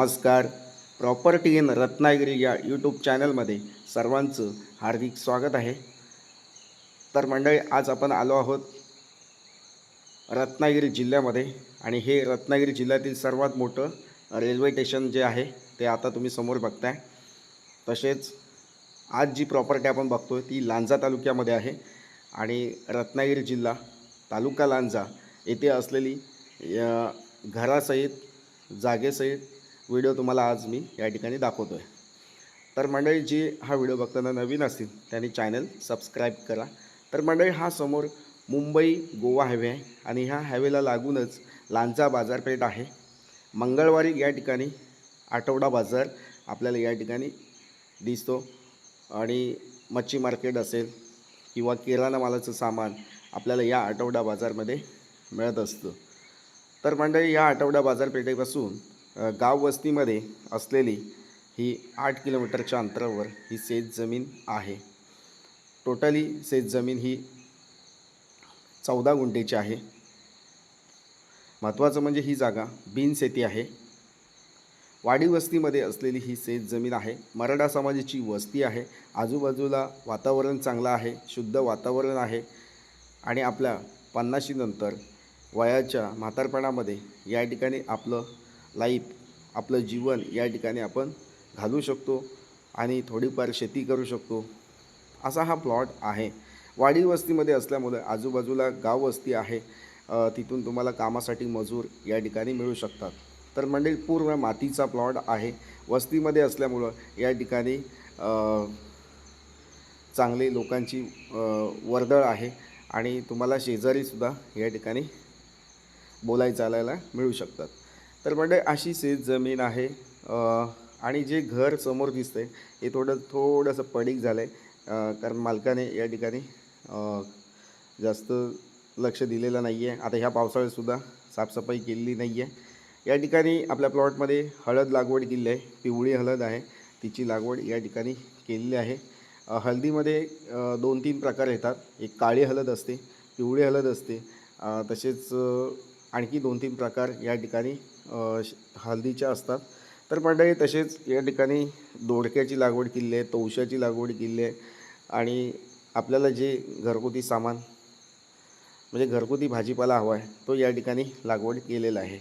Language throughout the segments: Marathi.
नमस्कार. प्रॉपर्टी इन रत्नागिरी या यूट्यूब चॅनलमध्ये सर्वांचं हार्दिक स्वागत आहे. तर मंडळी आज आपण आलो आहोत रत्नागिरी जिल्ह्यामध्ये आणि हे रत्नागिरी जिल्ह्यातील सर्वात मोठं रेल्वे स्टेशन जे आहे ते आता तुम्ही समोर बघताय. तसेच आज जी प्रॉपर्टी आपण बघतोय ती लांजा तालुक्यामध्ये आहे आणि रत्नागिरी जिल्हा तालुका लांजा येथे असलेली घरासहित जागेसहित व्हिडिओ तुम्हाला आज मी या ठिकाणी दाखवतो आहे तर मंडळी जे हा व्हिडिओ बघताना नवीन असतील त्यांनी चॅनल सबस्क्राईब करा. तर मंडळी हा समोर मुंबई गोवा हायवे आहे आणि ह्या हायवेला लागूनच लांजा बाजारपेठ आहे. मंगळवारी या ठिकाणी आठवडा बाजार आपल्याला या ठिकाणी दिसतो. आणि मच्छी मार्केट असेल किंवा किराणा मालाचं सामान आपल्याला या आठवडा बाजारमध्ये मिळत असतं. तर मंडळी या आठवडा बाजारपेठेपासून गाव वस्तीमध्ये असलेली ही आठ किलोमीटरच्या अंतरावर ही शेत जमीन आहे. टोटली शेत जमीन ही चौदा गुंठेची आहे. महत्त्वाचं म्हणजे ही जागा बिनशेती आहे. वाडी वस्तीमध्ये असलेली ही शेत जमीन आहे. मराठा समाजाची वस्ती आहे. आजूबाजूला वातावरण चांगलं आहे. शुद्ध वातावरण आहे. आणि आपल्या पन्नाशीनंतर वयाच्या म्हातारपणामध्ये या ठिकाणी आपलं लाईफ आपलं जीवन या ठिकाणी आपण घालू शकतो आणि थोडीफार शेती करू शकतो. असा हा प्लॉट आहे. वाडी वस्तीमध्ये असल्यामुळे आजूबाजूला गाव वस्ती आहे. तिथून तुम्हाला कामासाठी मजूर या ठिकाणी मिळू शकतात. तर म्हणजे पूर्ण मातीचा प्लॉट आहे. वस्तीमध्ये असल्यामुळं या ठिकाणी चांगले चांगली लोकांची वर्दळ आहे आणि तुम्हाला शेजारीसुद्धा या ठिकाणी बोलाय चालायला मिळू शकतात. तर म्हणजे अशी शेत जमीन आहे. आणि जे घर समोर दिसतंय हे थोडं थोडंसं पडीक झालं आहे कारण मालकाने या ठिकाणी जास्त लक्ष दिलेलं नाही आहे आता ह्या पावसाळ्यातसुद्धा साफसफाई केलेली नाही आहे या ठिकाणी आपल्या प्लॉटमध्ये हळद लागवड केलेली आहे. पिवळी हळद आहे. तिची लागवड या ठिकाणी केलेली आहे. हळदीमध्ये दोन तीन प्रकार येतात. एक काळी हळद असते पिवळी हळद असते. तसेच आणखी दोन तीन प्रकार या ठिकाणी श- हळदीच्या असतात. तर मंडळी तसेच या ठिकाणी दोडक्याची लागवड केली आहे तवशाची लागवड केली आहे आणि आपल्याला जे घरगुती सामान म्हणजे घरगुती भाजीपाला हवा आहे तो या ठिकाणी लागवड केलेला आहे.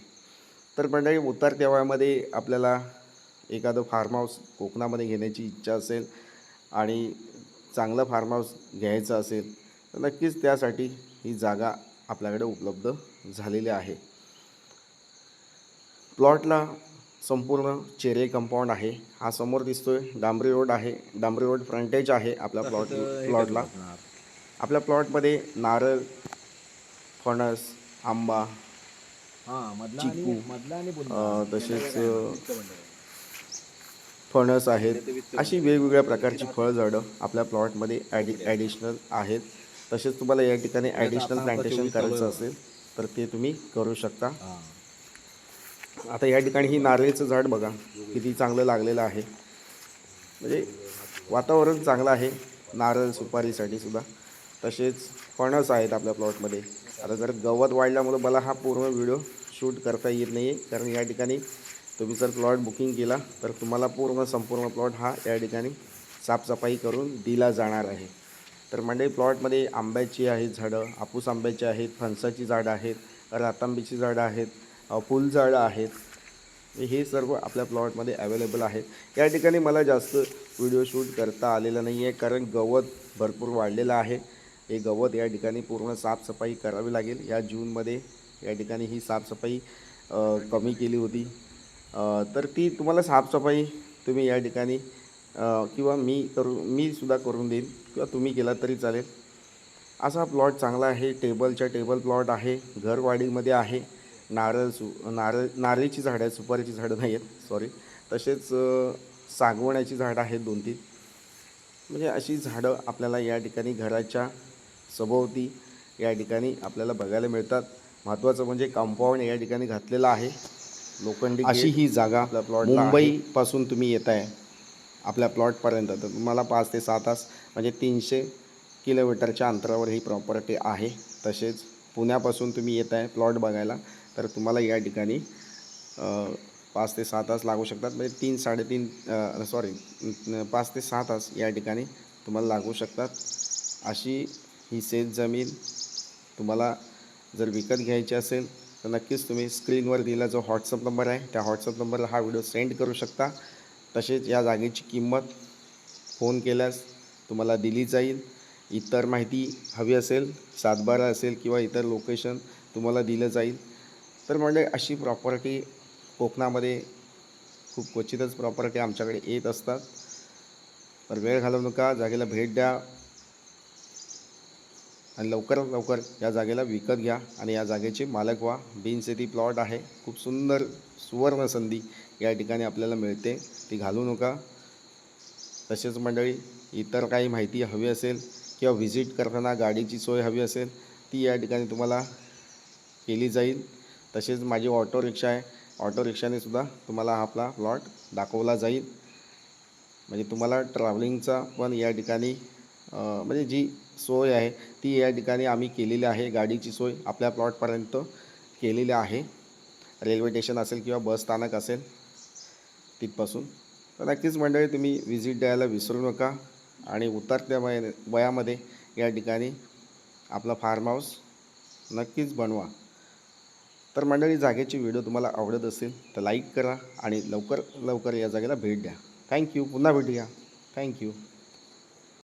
तर मंडळी उतार तेव्हामध्ये आपल्याला एखादं फार्म हाऊस कोकणामध्ये घेण्याची इच्छा असेल आणि चांगलं फार्म हाऊस घ्यायचं असेल तर नक्कीच त्यासाठी ही जागा आपल्याकडे उपलब्ध झालेली आहे. प्लॉटला संपूर्ण चेरे कंपाऊंड आहे. हा समोर दिसतोय डांबरी रोड आहे. डांबरी रोड फ्रंटेज आहे आपल्या प्लॉट प्लॉटला. आपल्या प्लॉटमध्ये नारळ फणस आंबा चिकू, तसेच फणस आहेत. अशी वेगवेगळ्या प्रकारची फळझाडं आपल्या प्लॉटमध्ये ॲडि ॲडिशनल आहेत. तसेच तुम्हाला या ठिकाणी ॲडिशनल प्लांटेशन करायचं असेल तर ते तुम्ही करू शकता. आता या ठिकाणी ही नारळीचं झाड बघा किती चांगलं लागलेलं आहे. म्हणजे वातावरण चांगलं आहे नारळ सुपारीसाठी सुद्धा. तसेच फणस आहेत आपल्या प्लॉटमध्ये. आता जर गवत वाढल्यामुळं मला हा पूर्ण व्हिडिओ शूट करता येत नाही आहे कारण या ठिकाणी तुम्ही जर प्लॉट बुकिंग केला तर तुम्हाला पूर्ण संपूर्ण प्लॉट हा या ठिकाणी साफसफाई करून दिला जाणार आहे. तर मंडई प्लॉटमध्ये आंब्याची आहेत झाडं आपूस आंब्याची आहेत फणसाची झाडं आहेत रातांबीची झाडं आहेत फुलझाडं आहेत. हे सर्व आपल्या प्लॉटमध्ये अवेलेबल आहेत. या ठिकाणी मला जास्त व्हिडिओ शूट करता आलेलं नाही आहे कारण गवत भरपूर वाढलेलं आहे. हे गवत या ठिकाणी पूर्ण साफसफाई करावी लागेल. या जूनमध्ये या ठिकाणी ही साफसफाई कमी केली होती. तर ती तुम्हाला साफसफाई तुम्ही या ठिकाणी किंवा मी करू मी सुद्धा करून देईन किंवा तुम्ही केला तरी चालेल. असा प्लॉट चांगला आहे टेबलच्या टेबल प्लॉट आहे घरवाडीमध्ये आहे. नारळ सु नारळ नारळीची झाडं आहेत सुपारीची झाडं नाही आहेत सॉरी तसेच सागवण्याची झाडं आहेत दोन तीन म्हणजे अशी झाडं आपल्याला या ठिकाणी घराच्या सभोवती या ठिकाणी आपल्याला बघायला मिळतात. महत्त्वाचं म्हणजे कंपाऊंड या ठिकाणी घातलेलं आहे. लोखंडी अशी ही जागा आपल्या प्लॉट मुंबईपासून तुम्ही येत आहे आपल्या प्लॉटपर्यंत. तर तुम्हाला पाच ते सहा तास म्हणजे तीनशे किलोमीटरच्या अंतरावर ही प्रॉपर्टी आहे. तसेच पुण्यापासून तुम्ही येत आहे प्लॉट बघायला तर तुम्हाला या ठिकाणी पाच ते सहा तास लागू शकतात. म्हणजे तीन साडेतीन सॉरी पाच ते सहा तास या ठिकाणी तुम्हाला लागू शकतात. अशी ही शेत जमीन तुम्हाला जर विकत घ्यायची असेल तर नक्कीच तुम्ही स्क्रीनवर दिला जो व्हॉट्सअप नंबर आहे त्या व्हॉट्सअप नंबरला हा व्हिडिओ सेंड करू शकता. तसेच या जागेची किंमत फोन केल्यास तुम्हाला दिली जाईल. इतर माहिती हवी असेल सातबारा असेल किंवा इतर लोकेशन तुम्हाला दिलं जाईल. तर म्हणजे अशी प्रॉपर्टी कोकणामध्ये खूप क्वचितच प्रॉपर्टी आमच्याकडे येत असतात. तर वेळ घालवू नका जागेला भेट द्या. आणि लवकरात लवकर या जागेला विकत घ्या आणि या जागेचे मालक व्हा. बिनशेती प्लॉट आहे. खूप सुंदर सुवर्ण संधी या ठिकाणी आपल्याला मिळते. ती घालू नका. तसेच मंडळी इतर काही माहिती हवी असेल किंवा व्हिजिट करताना गाडीची सोय हवी असेल ती या ठिकाणी तुम्हाला केली जाईल. तसेच माझी ऑटो रिक्षा आहे. ऑटो रिक्षाने सुद्धा तुम्हाला हा आपला प्लॉट दाखवला जाईल. म्हणजे तुम्हाला ट्रॅव्हलिंगचा पण या ठिकाणी म्हणजे जी सोय आहे. ती या ठिकाणी आम्ही केलेली आहे. गाडीची सोय आपल्या प्लॉटपर्यंत केलेली आहे. रेल्वे स्टेशन असेल किंवा बस स्थानक असेल तिथपासून. तर नक्कीच मंडळी तुम्ही व्हिजिट द्यायला विसरू नका आणि उतरत्या वय वयामध्ये या ठिकाणी आपला फार्म हाऊस नक्कीच बनवा. तर मंडळी जागेची व्हिडिओ तुम्हाला आवडत असेल तर लाईक करा आणि लवकर लवकर या जागेला भेट द्या. थँक्यू पुन्हा भेटूया. थँक्यू